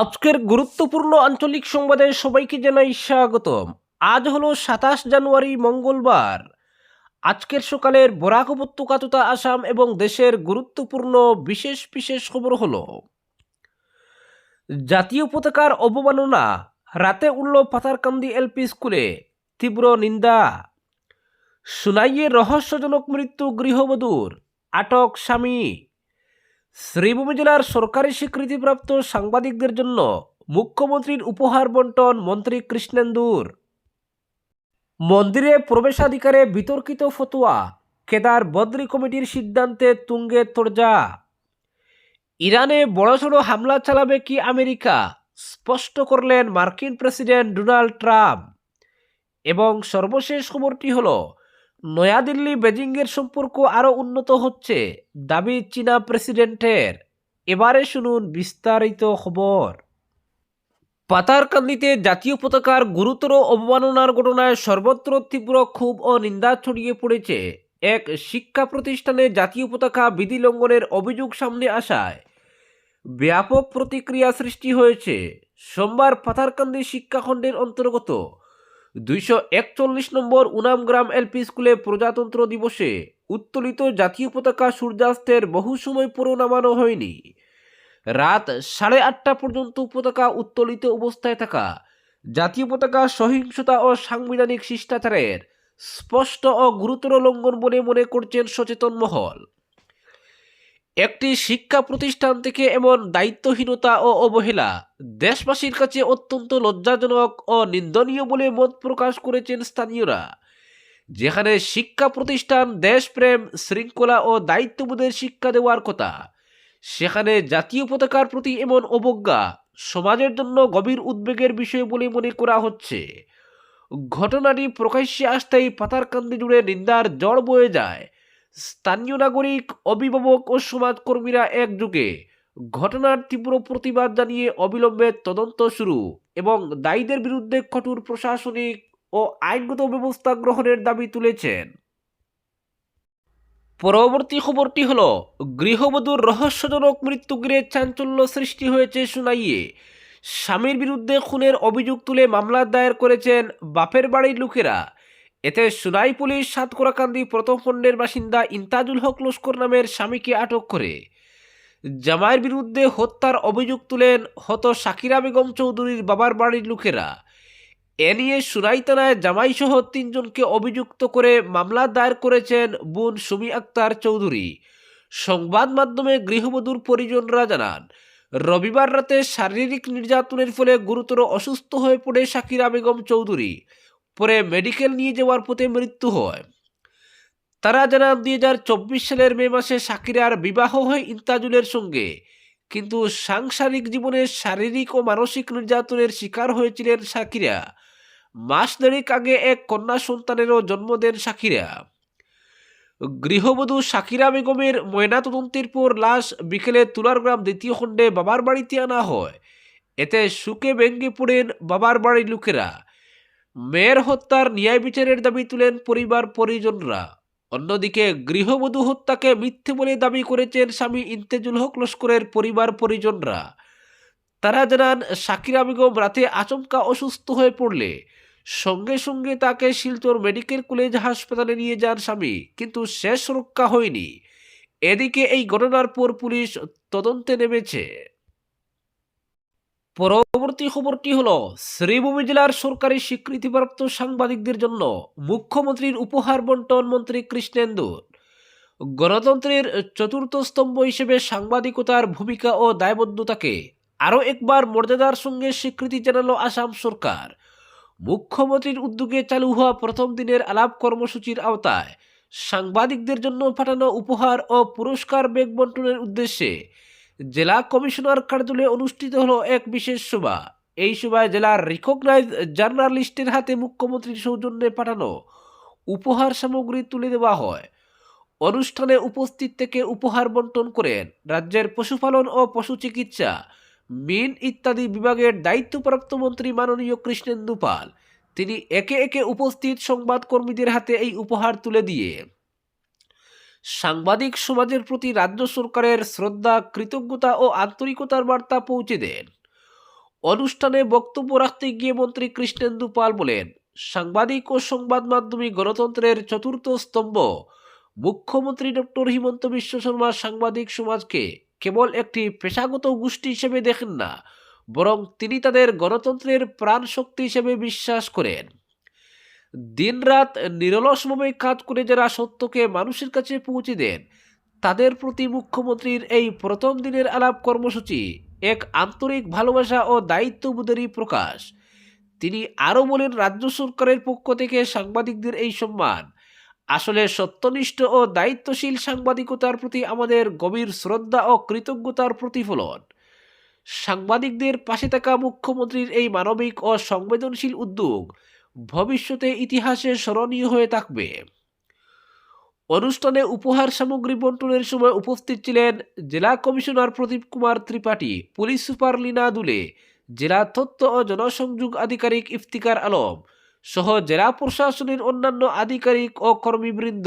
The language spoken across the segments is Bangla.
আজকের গুরুত্বপূর্ণ আঞ্চলিক সংবাদে সবাইকে জানাই স্বাগতম। আজ হলো সাতাশ জানুয়ারি, মঙ্গলবার। আজকের সকালের বরাক উপত্যকা তথা আসাম এবং দেশের গুরুত্বপূর্ণ বিশেষ বিশেষ খবর হলো, জাতীয় পতাকার অবমাননা, রাতে উঠল পাথারকান্দি এলপি স্কুলে তীব্র নিন্দা, সুনাইয়ে রহস্যজনক মৃত্যু গৃহবধূর, আটক স্বামী। শ্রীভূমি জেলার সরকারি স্বীকৃতিপ্রাপ্ত সাংবাদিকদের জন্য মুখ্যমন্ত্রীর উপহার বন্টন মন্ত্রী কৃষ্ণেন্দুর। মন্দিরে প্রবেশাধিকারে বিতর্কিত ফতোয়া, কেদার বদ্রী কমিটির সিদ্ধান্তে তুঙ্গে তরজা ইরানে বড়সড় হামলা চালাবে কি আমেরিকা, স্পষ্ট করলেন মার্কিন প্রেসিডেন্ট ডোনাল্ড ট্রাম্প। এবং সর্বশেষ খবরটি হলো নয়াদিল্লি বেজিংয়ের সম্পর্ক আরও উন্নত হচ্ছে, দাবি চীনা প্রেসিডেন্টের। এবারে শুনুন বিস্তারিত খবর। পাতারকান্দিতে জাতীয় পতাকার গুরুতর অবমাননার ঘটনায় সর্বত্র তীব্র ক্ষোভ ও নিন্দা ছড়িয়ে পড়েছে। এক শিক্ষা প্রতিষ্ঠানে জাতীয় পতাকা বিধি লঙ্ঘনের অভিযোগ সামনে আসায় ব্যাপক প্রতিক্রিয়া সৃষ্টি হয়েছে। সোমবার পাথারকান্দি শিক্ষাখণ্ডের অন্তর্গত দুইশো একচল্লিশ নম্বর উনাম গ্রাম এলপি স্কুলে প্রজাতন্ত্র দিবসে উত্তোলিত জাতীয় পতাকা সূর্যাস্তের বহু সময় পুরো নামানো হয়নি। রাত সাড়ে আটটা পর্যন্ত পতাকা উত্তোলিত অবস্থায় থাকা জাতীয় পতাকা সহিংসতা ও সাংবিধানিক শিষ্টাচারের স্পষ্ট ও গুরুতর লঙ্ঘন বলে মনে করছেন সচেতন মহল। একটি শিক্ষা প্রতিষ্ঠান থেকে এমন দায়িত্বহীনতা ও অবহেলা দেশবাসীর কাছে অত্যন্ত লজ্জাজনক ও নিন্দনীয় বলে মত প্রকাশ করেছেন স্থানীয়রা। যেখানে শিক্ষা প্রতিষ্ঠান, দেশপ্রেম, শৃঙ্খলা ও দায়িত্ববোধের শিক্ষা দেওয়ার কথা, সেখানে জাতীয় পতাকার প্রতি এমন অবজ্ঞা সমাজের জন্য গভীর উদ্বেগের বিষয় বলে মনে করা হচ্ছে। ঘটনাটি প্রকাশ্যে আসতেই পাতারকান্দি জুড়ে নিন্দার জড় বয়ে যায়। স্থানীয় নাগরিক, অভিভাবক ও সমাজকর্মীরা একযোগে ঘটনার তীব্র প্রতিবাদ জানিয়ে অবিলম্বে তদন্ত শুরু এবং দায়ীদের বিরুদ্ধে কঠোর প্রশাসনিক ও আইনগত ব্যবস্থা গ্রহণের দাবি তুলেছেন। পরবর্তী খবরটি হল, গৃহবধূর রহস্যজনক মৃত্যু ঘিরে চাঞ্চল্য সৃষ্টি হয়েছে সুনাইয়ে। স্বামীর বিরুদ্ধে খুনের অভিযোগ তুলে মামলা দায়ের করেছেন বাপের বাড়ির লোকেরা। এতে সুনাই পুলিশ, সাতকোড়াকান্দি প্রথম খণ্ডের বাসিন্দা ইন্তাজুল হক লস্কর নামের স্বামীকে আটক করে। জামাইয়ের বিরুদ্ধে হত্যার অভিযোগ তুলেন হত শাকিরা বেগম চৌধুরীর বাবার বাড়ির লোকেরা। এ নিয়ে সুনাই থানায় জামাইসহ তিনজনকে অভিযুক্ত করে মামলা দায়ের করেছেন বোন সুমি আক্তার চৌধুরী। সংবাদ মাধ্যমে গৃহবধূর পরিজনরা জানান, রবিবার রাতে শারীরিক নির্যাতনের ফলে গুরুতর অসুস্থ হয়ে পড়ে শাকিরা বেগম চৌধুরী। পরে মেডিকেল নিয়ে যাওয়ার পথে মৃত্যু হয়। তারা জানান, দুই হাজার চব্বিশ সালের মে মাসে সাকিরার বিবাহ হয় ইন্তাজুলের সঙ্গে। কিন্তু সাংসারিক জীবনে শারীরিক ও মানসিক নির্যাতনের শিকার হয়েছিলেন শাকিরা মাস দেড়েক আগে এক কন্যা সন্তানেরও জন্ম দেন শাকিরা গৃহবধূ সাকিরা বেগমের ময়নাতদন্তের পর লাশ বিকেলে তুলারগ্রাম দ্বিতীয় খণ্ডে বাবার বাড়িতে আনা হয়। এতে সুখে ভেঙ্গে পড়েন বাবার বাড়ির লোকেরা। মেয়ের হত্যার ন্যায় বিচারের দাবি তুলেন পরিবার পরিজনরা। অন্যদিকে গৃহবধূ হত্যাকে মিথ্যে বলে দাবি করেছেন স্বামী ইন্তেজুল হক লস্করের পরিবার পরিজনরা। তারা জানান, সাকিরা বেগম রাতে আচমকা অসুস্থ হয়ে পড়লে। সঙ্গে সঙ্গে তাকে শিলচর মেডিকেল কলেজ হাসপাতালে নিয়ে যান স্বামী, কিন্তু শেষ রক্ষা হয়নি। এদিকে এই ঘটনার পর পুলিশ তদন্তে নেমেছে। পরবর্তী খবরটি হলো, শ্রীভূমি জেলার সরকারি স্বীকৃতিপ্রাপ্ত সাংবাদিকদের জন্য মুখ্যমন্ত্রীর উপহার বন্টন মন্ত্রী কৃষ্ণেন্দুর গণতন্ত্রের চতুর্থ স্তম্ভ হিসেবে সাংবাদিকতার ভূমিকা ও দায়বদ্ধতাকে আরও একবার মর্যাদার সঙ্গে স্বীকৃতি জানালো আসাম সরকার। মুখ্যমন্ত্রীর উদ্যোগে চালু হওয়া প্রথম দিনের আলাপ কর্মসূচির আওতায় সাংবাদিকদের জন্য পাঠানো উপহার ও পুরস্কার বেগ বন্টনের উদ্দেশ্যে জেলা কমিশনার কার্যালয়ে অনুষ্ঠিত হলো এক বিশেষ সভা। এই সভায় জেলার রিকগনাইজ জার্নালিস্টের হাতে মুখ্যমন্ত্রীর সৌজন্যে পাঠানো উপহার সামগ্রী তুলে দেওয়া হয়। অনুষ্ঠানে উপস্থিত থেকে উপহার বন্টন করেন রাজ্যের পশুপালন ও পশু চিকিৎসা, মিন ইত্যাদি বিভাগের দায়িত্বপ্রাপ্ত মন্ত্রী মাননীয় কৃষ্ণেন্দু পাল। তিনি একে একে উপস্থিত সংবাদকর্মীদের হাতে এই উপহার তুলে দিয়ে সাংবাদিক সমাজের প্রতি রাজ্য সরকারের শ্রদ্ধা, কৃতজ্ঞতা ও আন্তরিকতার বার্তা পৌঁছে দেন। অনুষ্ঠানে বক্তব্য রাখতে গিয়ে মন্ত্রী কৃষ্ণেন্দু পাল বলেন, সাংবাদিক ও সংবাদ মাধ্যমে গণতন্ত্রের চতুর্থ স্তম্ভ। মুখ্যমন্ত্রী ডক্টর হিমন্ত বিশ্ব শর্মা সাংবাদিক সমাজকে কেবল একটি পেশাগত গোষ্ঠী হিসেবে দেখেন না, বরং তিনি তাদের গণতন্ত্রের প্রাণ শক্তি হিসেবে বিশ্বাস করেন। দিনরাত নিরলসভাবে কাজ করে যারা সত্যকে মানুষের কাছে পৌঁছে দেন, তাদের প্রতি মুখ্যমন্ত্রীর এই প্রথম দিনের আলাপ কর্মসূচি এক আন্তরিক ভালোবাসা ও দায়িত্ববোধেরই প্রকাশ। তিনি আরও বলেন, রাজ্য সরকারের পক্ষ থেকে সাংবাদিকদের এই সম্মান। আসলে সত্যনিষ্ঠ ও দায়িত্বশীল সাংবাদিকতার প্রতি আমাদের গভীর শ্রদ্ধা ও কৃতজ্ঞতার প্রতিফলন। সাংবাদিকদের পাশে থাকা মুখ্যমন্ত্রীর এই মানবিক ও সংবেদনশীল উদ্যোগ ভবিষ্যতে ইতিহাসে স্মরণীয় হয়ে থাকবে। অনুষ্ঠানে উপহার সামগ্রী বন্টনের সময় উপস্থিত ছিলেন জেলা commissioner Pradip Kumar Tripathi, police super Leena Dule, জেলা তথ্য ও জনসংযোগ আধিকারিক ইফতিকার আলম সহ জেলা প্রশাসনের অন্যান্য আধিকারিক ও কর্মীবৃন্দ।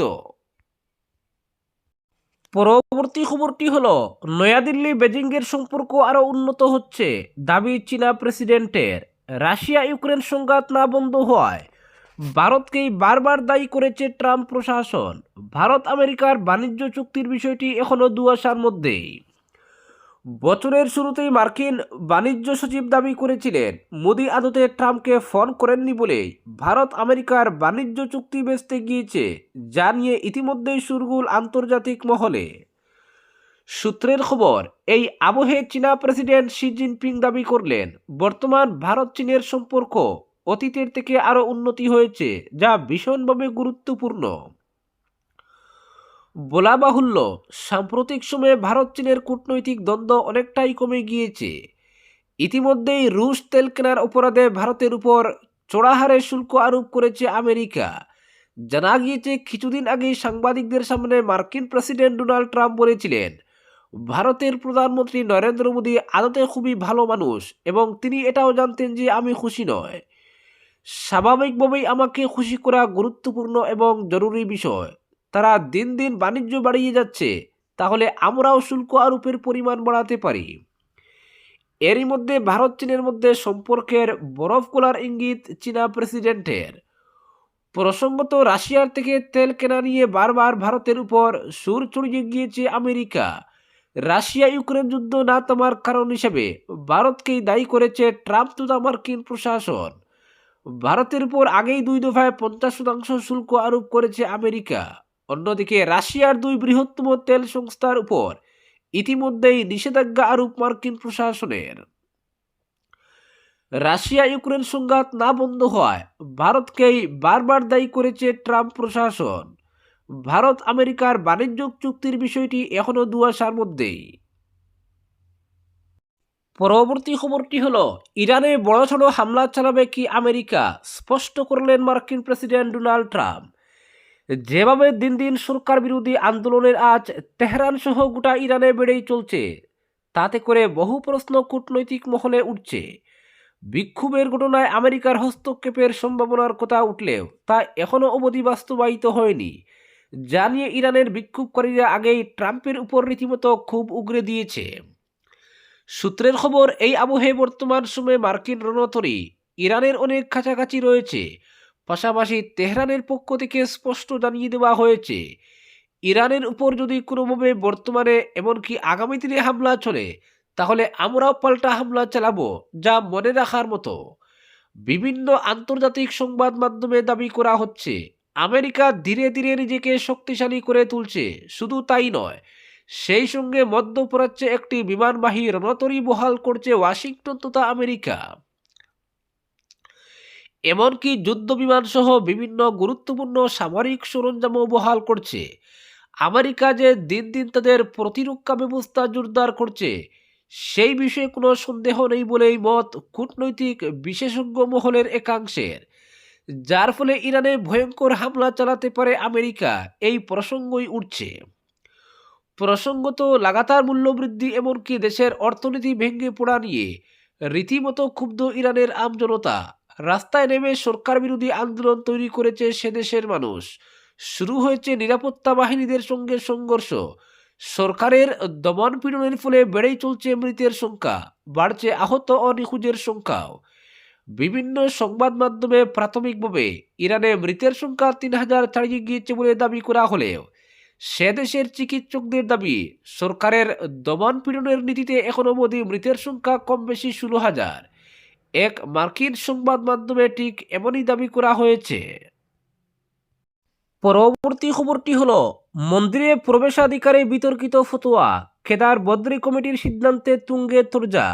পরবর্তী খবরটি হল, নয়াদিল্লি বেজিংয়ের সম্পর্ক আরও উন্নত হচ্ছে, দাবি চীনা প্রেসিডেন্টের। রাশিয়া ইউক্রেন সংঘাত না বন্ধ হওয়ায় ভারতকেই বারবার দায়ী করেছে ট্রাম্প প্রশাসন। ভারত আমেরিকার বাণিজ্য চুক্তির বিষয়টি এখনও দুয়াশার মধ্যেই। বছরের শুরুতেই মার্কিন বাণিজ্য সচিব দাবি করেছিলেন, মোদি আদতে ট্রাম্পকে ফোন করেননি বলেই ভারত আমেরিকার বাণিজ্য চুক্তি বেচতে গিয়েছে, যা নিয়ে ইতিমধ্যেই সুরগুল আন্তর্জাতিক মহলে। সূত্রের খবর, এই আবহে চীনা প্রেসিডেন্ট শি জিনপিং দাবি করলেন, বর্তমান ভারত চীনের সম্পর্ক অতীতের থেকে আরও উন্নতি হয়েছে, যা ভীষণভাবে গুরুত্বপূর্ণ। বলা বাহুল্য, সাম্প্রতিক সময়ে ভারত চীনের কূটনৈতিক দ্বন্দ্ব অনেকটাই কমে গিয়েছে। ইতিমধ্যেই রুশ তেল কেনার অপরাধে ভারতের উপর চড়াহারে শুল্ক আরোপ করেছে আমেরিকা। জানা গিয়েছে, কিছুদিন আগেই সাংবাদিকদের সামনে মার্কিন প্রেসিডেন্ট ডোনাল্ড ট্রাম্প বলেছিলেন ভারতের প্রধানমন্ত্রী নরেন্দ্র মোদী আদতে খুবই ভালো মানুষ এবং তিনি এটাও জানতেন যে আমি খুশি নয়। স্বাভাবিকভাবেই আমাকে খুশি করা গুরুত্বপূর্ণ এবং জরুরি বিষয়। তারা দিন দিন বাণিজ্য বাড়িয়ে যাচ্ছে, তাহলে আমরাও শুল্ক আরোপের পরিমাণ বাড়াতে পারি। এরই মধ্যে ভারত চীনের মধ্যে সম্পর্কের বরফ গোলার ইঙ্গিত চীনা প্রেসিডেন্টের। প্রসঙ্গত রাশিয়ার থেকে তেল কেনা নিয়ে বারবার ভারতের উপর সুর চড়িয়ে গিয়েছে আমেরিকা। রাশিয়া ইউক্রেন যুদ্ধ না থামার কারণ হিসেবে ভারতকেই দায়ী করেছে ট্রাম্প তথা মার্কিন প্রশাসন। ভারতের উপর আগেই দুই দফায় পঞ্চাশ শতাংশ শুল্ক আরোপ করেছে আমেরিকা। অন্যদিকে রাশিয়ার দুই বৃহত্তম তেল সংস্থার উপর ইতিমধ্যেই নিষেধাজ্ঞা আরোপ মার্কিন প্রশাসনের। রাশিয়া ইউক্রেন সংঘাত না বন্ধ হওয়ায় ভারতকেই বারবার দায়ী করেছে ট্রাম্প প্রশাসন। ভারত আমেরিকার বাণিজ্য চুক্তির বিষয়টি এখনও দুয়াশার মধ্যেই। পরবর্তী খবরটি হলো, ইরানে বড় বড়সড় হামলা চালাবে কি আমেরিকা, স্পষ্ট করলেন মার্কিন প্রেসিডেন্ট ডোনাল্ড ট্রাম্প। যেভাবে দিন দিন সরকার বিরোধী আন্দোলনের আজ তেহরান সহ গোটা ইরানে বেড়েই চলছে, তাতে করে বহু প্রশ্ন কূটনৈতিক মহলে উঠছে। বিক্ষোভের ঘটনায় আমেরিকার হস্তক্ষেপের সম্ভাবনার কথা উঠলেও তা এখনও অবধি বাস্তবায়িত হয়নি। যা নিয়ে ইরানের বিক্ষোভকারীরা আগেই ট্রাম্পের উপর রীতিমতো খুব উগরে দিয়েছে। সূত্রের খবর, এই আবহে বর্তমান সময়ে মার্কিন রণতরী ইরানের অনেক কাছাকাছি রয়েছে। পাশাপাশি তেহরানের পক্ষ থেকে স্পষ্ট জানিয়ে দেওয়া হয়েছে, ইরানের উপর যদি কোনোভাবে বর্তমানে এমনকি আগামী দিনে হামলা চলে, তাহলে আমরাও পাল্টা হামলা চালাবো, যা মনে রাখার মতো। বিভিন্ন আন্তর্জাতিক সংবাদ মাধ্যমে দাবি করা হচ্ছে আমেরিকা ধীরে ধীরে নিজেকে শক্তিশালী করে তুলছে। শুধু তাই নয়, সেই সঙ্গে মধ্যপ্রাচ্যে একটি বিমানবাহী রণতরী বহাল করছে ওয়াশিংটন তথা আমেরিকা। এমনকি যুদ্ধ বিমান সহ বিভিন্ন গুরুত্বপূর্ণ সামরিক সরঞ্জামও বহাল করছে। আমেরিকা যে দিন দিন তাদের প্রতিরক্ষা ব্যবস্থা জোরদার করছে, সেই বিষয়ে কোনো সন্দেহ নেই বলেই মত কূটনৈতিক বিশেষজ্ঞ মহলের একাংশের। যার ফলে ইরানে ভয়ঙ্কর হামলা চালাতে পারে আমেরিকা। এই প্রসঙ্গই উঠছে। প্রসঙ্গত, লাগাতার মূল্যবৃদ্ধি এমনকি দেশের অর্থনীতি ভেঙে পড়া নিয়ে রীতিমতো ক্ষুব্ধ ইরানের আমজনতা রাস্তায় নেমে সরকার বিরোধী আন্দোলন তৈরি করেছে সে দেশের মানুষ। শুরু হয়েছে নিরাপত্তা বাহিনীদের সঙ্গে সংঘর্ষ। সরকারের দমন পীড়নের ফলে বেড়েই চলছে মৃতের সংখ্যা। বাড়ছে আহত ও নিখোঁজের সংখ্যাও। বিভিন্ন সংবাদ মাধ্যমে প্রাথমিকভাবে ইরানে মৃতের সংখ্যা তিন হাজার ছাড়িয়ে গিয়েছে বলে দাবি করা হলেও সে দেশের চিকিৎসকদের দাবি, সরকারের দমন পীড়নের নীতিতে এখনও অবধি মৃতের সংখ্যা কম বেশি ষোলো হাজার। এক মার্কিন সংবাদ মাধ্যমে ঠিক এমনই দাবি করা হয়েছে। পরবর্তী খবরটি হল, মন্দিরে প্রবেশাধিকারে বিতর্কিত ফতোয়া কেদার বদ্রী কমিটির সিদ্ধান্তে তুঙ্গে তুর্জা।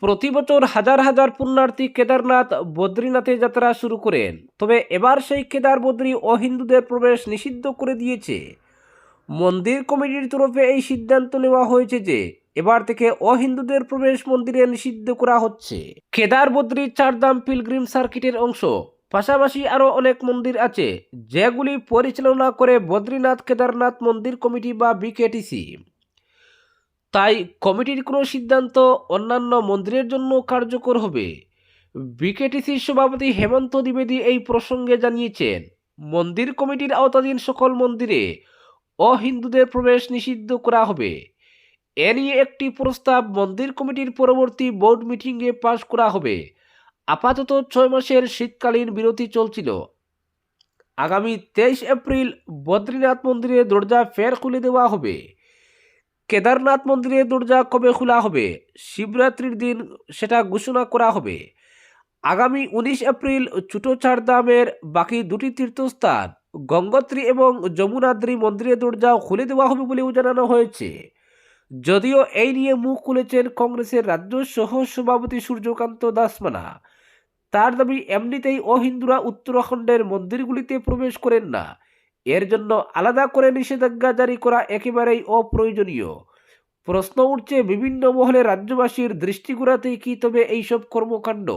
প্রতি বছর হাজার হাজার পুণ্যার্থী কেদারনাথ বদ্রীনাথে যাত্রা শুরু করেন। তবে এবার সেই কেদার বদ্রী ও হিন্দুদের প্রবেশ নিষিদ্ধ করে দিয়েছে। মন্দির কমিটির তরফে এই সিদ্ধান্ত নেওয়া হয়েছে যে, এবার থেকে অহিন্দুদের প্রবেশ মন্দিরে নিষিদ্ধ করা হচ্ছে। কেদার বদ্রী চারধাম পিলগ্রিম সার্কিটের অংশ। পাশাপাশি আরও অনেক মন্দির আছে, যেগুলি পরিচালনা করে বদ্রীনাথ কেদারনাথ মন্দির কমিটি বা বিকেটিসি। তাই কমিটির কোনো সিদ্ধান্ত অন্যান্য মন্দিরের জন্য কার্যকর হবে। বিকেটিসির সভাপতি হেমন্ত দ্বিবেদী এই প্রসঙ্গে জানিয়েছেন, মন্দির কমিটির আওতাধীন সকল মন্দিরে অহিন্দুদের প্রবেশ নিষিদ্ধ করা হবে। এ নিয়ে একটি প্রস্তাব মন্দির কমিটির পরবর্তী বোর্ড মিটিংয়ে পাশ করা হবে। আপাতত ছয় মাসের শীতকালীন বিরতি চলছিল। আগামী তেইশ এপ্রিল বদ্রীনাথ মন্দিরের দরজা ফের খুলে দেওয়া হবে। কেদারনাথ মন্দিরের দরজা কবে খোলা হবে? শিবরাত্রির দিন সেটা ঘোষণা করা হবে। আগামী উনিশ এপ্রিল ছোটো চারধামের বাকি দুটি তীর্থস্থান, গঙ্গোত্রী এবং যমুনাদ্রি মন্দিরের দরজাও খুলে দেওয়া হবে বলেও জানানো হয়েছে। যদিও এই নিয়ে মুখ খুলেছেন কংগ্রেসের রাজ্য সহ সভাপতি সূর্যকান্ত দাসমানা। তার দাবি, এমনিতেই অহিন্দুরা উত্তরাখণ্ডের মন্দিরগুলিতে প্রবেশ করেন না। এর জন্য আলাদা করে নিষেধাজ্ঞা জারি করা একেবারেই অপ্রয়োজনীয়। প্রশ্ন উঠছে, বিভিন্ন মহলে রাজ্যবাসীর দৃষ্টি ঘোরাতেই কি তবে এইসব কর্মকাণ্ড?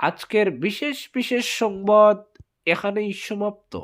আজকের বিশেষ বিশেষ সংবাদ এখানেই সমাপ্ত।